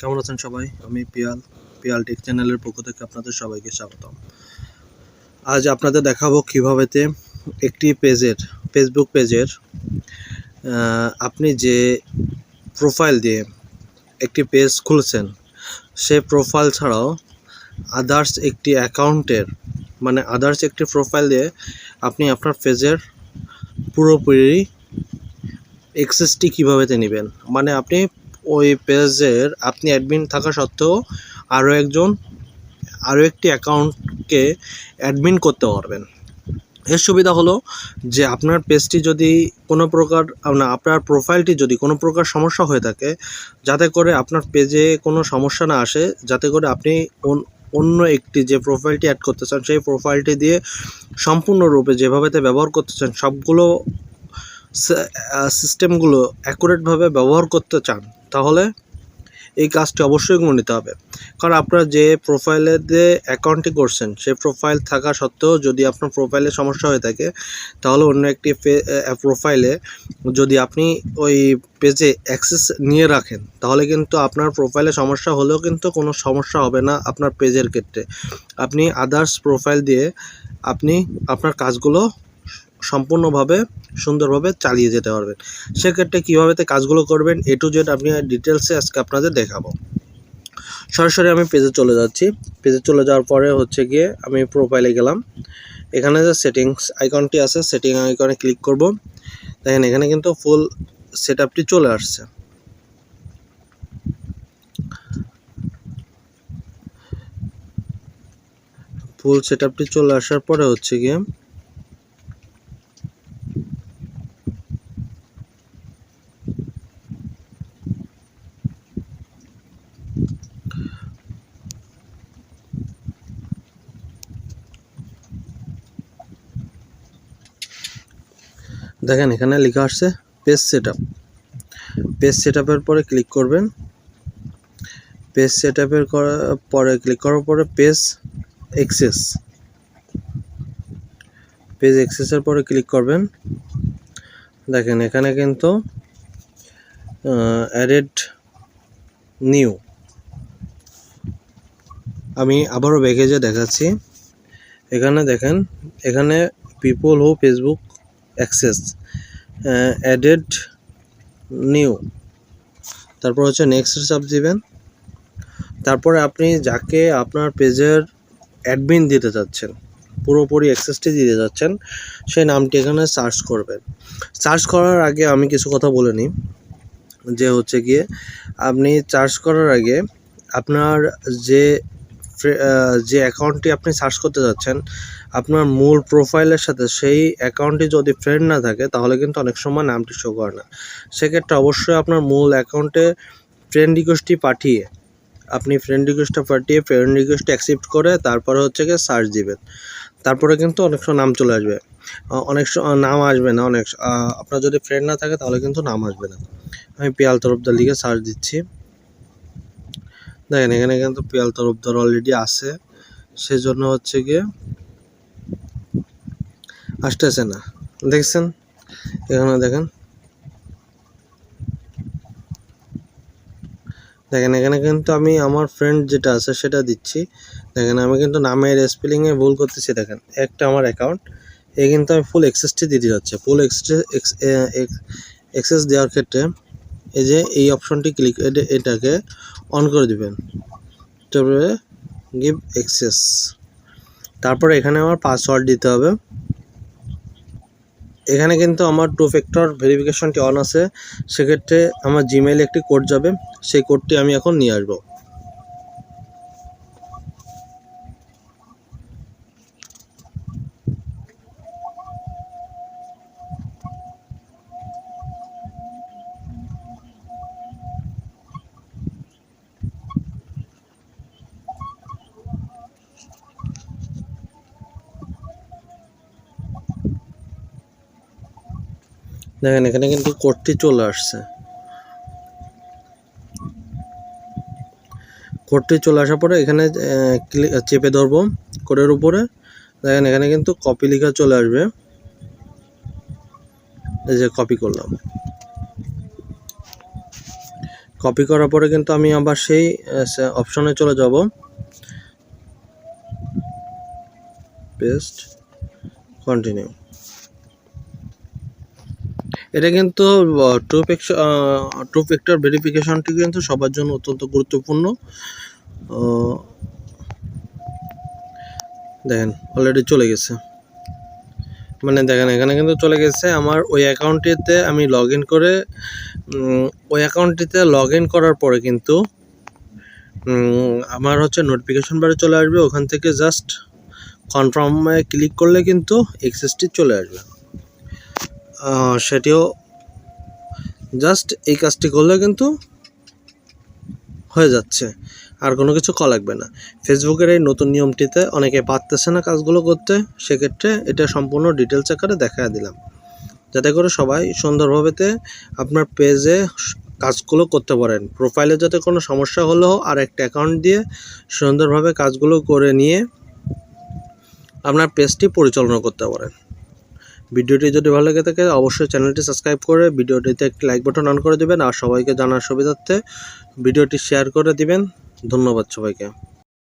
কেমন আছেন সবাই? আমি পিয়াল পিয়াল টেক চ্যানেলের পক্ষ থেকে আপনাদের সবাইকে স্বাগতম। আজ আপনাদের দেখাবো কীভাবেতে একটি পেজের ফেসবুক পেজের আপনি যে প্রোফাইল দিয়ে একটি পেজ খুলছেন, সে প্রোফাইল ছাড়াও আদার্স একটি অ্যাকাউন্টের মানে আদার্স একটি প্রোফাইল দিয়ে আপনি আপনার পেজের পুরোপুরি এক্সেসটি কীভাবেতে নেবেন? মানে আপনি ওই পেজের আপনি অ্যাডমিন থাকা সত্ত্বেও আরও একজন আরও একটি অ্যাকাউন্টকে অ্যাডমিন করতে পারবেন। এর সুবিধা হলো যে আপনার পেজটি যদি কোনো প্রকার, না, আপনার প্রোফাইলটি যদি কোনো প্রকার সমস্যা হয়ে থাকে, যাতে করে আপনার পেজে কোনো সমস্যা না আসে, যাতে করে আপনি অন্য একটি যে প্রোফাইলটি অ্যাড করতে চান, সেই প্রোফাইলটি দিয়ে সম্পূর্ণরূপে যেভাবেতে ব্যবহার করতে চান, সবগুলো সিস্টেমগুলো অ্যাকুরেটভাবে ব্যবহার করতে চান, তাহলে এই কাজটি অবশ্যই করে নিতে হবে। কারণ আপনারা যে প্রোফাইলে অ্যাকাউন্টটি করছেন সেই প্রোফাইল থাকা সত্ত্বেও যদি আপনার প্রোফাইলে সমস্যা হয়ে থাকে, তাহলে অন্য একটি প্রোফাইলে যদি আপনি ওই পেজে অ্যাক্সেস নিয়ে রাখেন, তাহলে কিন্তু আপনার প্রোফাইলে সমস্যা হলেও কিন্তু কোনো সমস্যা হবে না আপনার পেজের ক্ষেত্রে। আপনি আদার্স প্রোফাইল দিয়ে আপনি আপনার কাজগুলো সম্পূর্ণভাবে সুন্দরভাবে চালিয়ে যেতে পারবেন। সেক্ষেত্রে কীভাবে কাজগুলো করবেন, এ টু জেড আপনি ডিটেলসে আজকে আপনাদের দেখাবো। সরাসরি আমি পেজে চলে যাচ্ছি। পেজে চলে যাওয়ার পরে হচ্ছে গিয়ে আমি প্রোফাইলে গেলাম। এখানে যে সেটিংস আইকনটি আছে সেটিং আইকনে ক্লিক করব। দেখেন, এখানে কিন্তু ফুল সেট চলে আসছে। ফুল সেট চলে আসার পরে হচ্ছে গিয়ে দেখেন, এখানে লেখা আসছে page set up page set আপের পরে ক্লিক করবেন। পেজ সেট আপের পরে ক্লিক করার পরে পেজ এক্সেস পেজ এক্সেসের পরে ক্লিক করবেন। দেখেন, এখানে কিন্তু অ্যাডেড নিউ আমি আবারও বেগে যে দেখাচ্ছি, এখানে দেখেন, এখানে people who Facebook access added new তারপর হচ্ছে নেক্সট চাপ দিবেন। তারপরে আপনি যাকে আপনার পেজের অ্যাডমিন দিতে চাচ্ছেন পুরোপুরি অ্যাক্সেসটি দিতে যাচ্ছেন সেই নামটি এখানে সার্চ করবেন। সার্চ করার আগে আমি কিছু কথা বলে নিই, যে হচ্ছে গিয়ে আপনি সার্চ করার আগে আপনার যে যে অ্যাকাউন্টটি আপনি সার্চ করতে যাচ্ছেন আপনার মূল প্রোফাইলের সাথে সেই অ্যাকাউন্টটি যদি ফ্রেন্ড না থাকে, তাহলে কিন্তু অনেক সময় নামটি শো করে না। সেক্ষেত্রে অবশ্যই আপনার মূল অ্যাকাউন্টে ফ্রেন্ড রিকোয়েস্টটি পাঠিয়ে, আপনি ফ্রেন্ড রিকোয়েস্টটা পাঠিয়ে ফ্রেন্ড রিকোয়েস্ট অ্যাকসেপ্ট করে, তারপরে হচ্ছে গিয়ে সার্চ দিবেন। তারপরে কিন্তু অনেক সময় নাম চলে আসবে। অনেক নাম আসবে না, অনেক আপনার যদি ফ্রেন্ড না থাকে, তাহলে কিন্তু নাম আসবে না। আমি পিয়াল তরফদার লিখে সার্চ দিচ্ছি। দেখেন, এখানে কিন্তু পিয়াল তরফদার অলরেডি আছে। সেজন্য হচ্ছে গিয়ে আসতেছে না। দেখছেন? এখানে দেখেন। দেখেন, এখানে কিন্তু আমি আমার ফ্রেন্ড যেটা আছে সেটা দিচ্ছি। দেখেন, আমি কিন্তু নামের স্পেলিংয়ে ভুল করতেছি, দেখেন। একটা আমার অ্যাকাউন্ট এ কিন্তু আমি ফুল এক্সেসটি দিতে যাচ্ছে। ফুল এক্সেস দেওয়ার ক্ষেত্রে এই যে এই অপশনটি ক্লিক এটাকে অন করে দিবেন। তারপরে গিভ এক্সেস তারপরে এখানে আমার পাসওয়ার্ড দিতে হবে। এখানে কিন্তু আমার টু ফ্যাক্টর ভেরিফিকেশনটি অন আছে। সেক্ষেত্রে আমার জিমেইলে একটি কোড যাবে। সেই কোডটি আমি এখন নিয়ে আসব। দেখেন, এখানে কিন্তু কোডটি চলে আসছে। কোডটি চলে আসার পরে এখানে চেপে ধরবো কোডের উপরে। দেখেন, এখানে কিন্তু কপি লেখা চলে আসবে। এই যে কপি করলাম। কপি করার পরে কিন্তু আমি আবার সেই অপশনে চলে যাব। Paste, continue. এটা কিন্তু টু টু ফ্যাক্টর ভেরিফিকেশনটি কিন্তু সবার জন্য অত্যন্ত গুরুত্বপূর্ণ। দেখেন অলরেডি চলে গেছে। মানে দেখেন, এখানে কিন্তু চলে গেছে আমার ওই অ্যাকাউন্টটিতে আমি লগ করে ওই অ্যাকাউন্টটিতে লগ করার পরে কিন্তু আমার হচ্ছে নোটিফিকেশন বারে চলে আসবে। ওখান থেকে জাস্ট কনফার্মে ক্লিক করলে কিন্তু এক্সেসটি চলে আসবে। সেটিও জাস্ট এই কাজটি করলে কিন্তু হয়ে যাচ্ছে। আর কোনো কিছু কল লাগবে না। ফেসবুকের এই নতুন নিয়মটিতে অনেকে পারতেছে না কাজগুলো করতে, সেক্ষেত্রে এটা সম্পূর্ণ ডিটেলস আকারে দেখা দিলাম। যাতে করে সবাই সুন্দরভাবেতে আপনার পেজে কাজগুলো করতে পারেন। প্রোফাইলে যাতে কোনো সমস্যা হলেও আর একটা অ্যাকাউন্ট দিয়ে সুন্দরভাবে কাজগুলো করে নিয়ে আপনার পেজটি পরিচালনা করতে পারেন। ভিডিওটি যদি ভালো লেগে থাকে, অবশ্যই চ্যানেলটি সাবস্ক্রাইব করে ভিডিওটিতে একটি লাইক বাটন অন করে দেবেন আর সবাইকে জানার সুবিধার্থে ভিডিওটি শেয়ার করে দিবেন। ধন্যবাদ সবাইকে।